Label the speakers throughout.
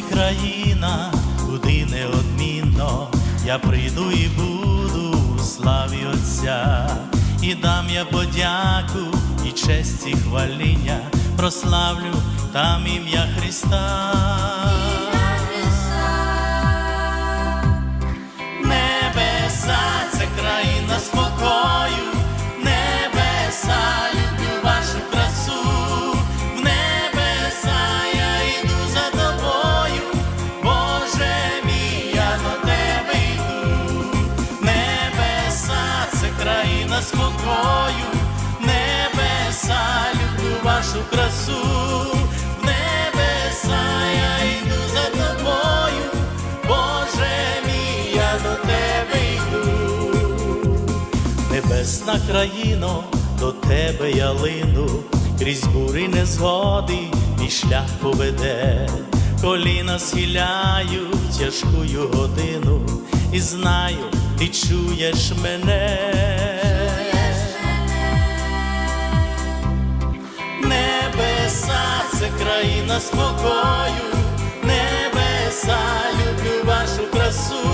Speaker 1: країна, куди неодмінно. Я прийду і буду у славі Отця, і дам я подяку і честь і хваління, прославлю там ім'я Христа. Країна небеса, люблю вашу красу, небеса я йду за тобою, Боже мій, я до тебе йду. Небесна країно, до тебе я лину, крізь бури незгоди мій шлях поведе, коліна схиляю тяжкую годину, і знаю, ти чуєш мене. Країна спокою, небеса, люблю вашу красу,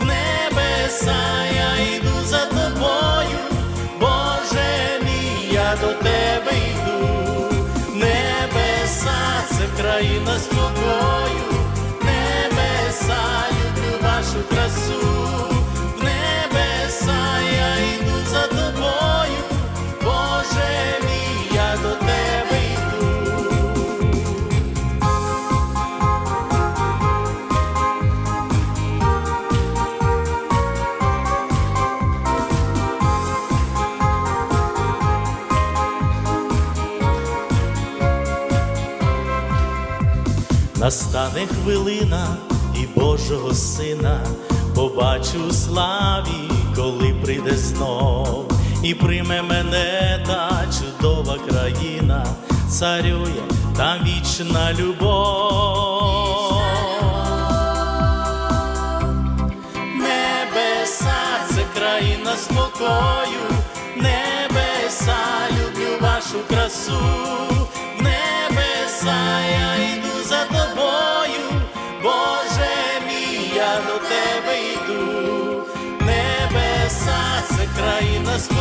Speaker 1: в небеса я йду за тобою, Боже мій, я до тебе йду, небеса це країна спокою, Настане хвилина і Божого Сина. Побачу славі, коли прийде знов, і прийме мене та чудова країна, царює та вічна любов. Небеса це країна спокою, небеса, люблю вашу красу, Ucrainas.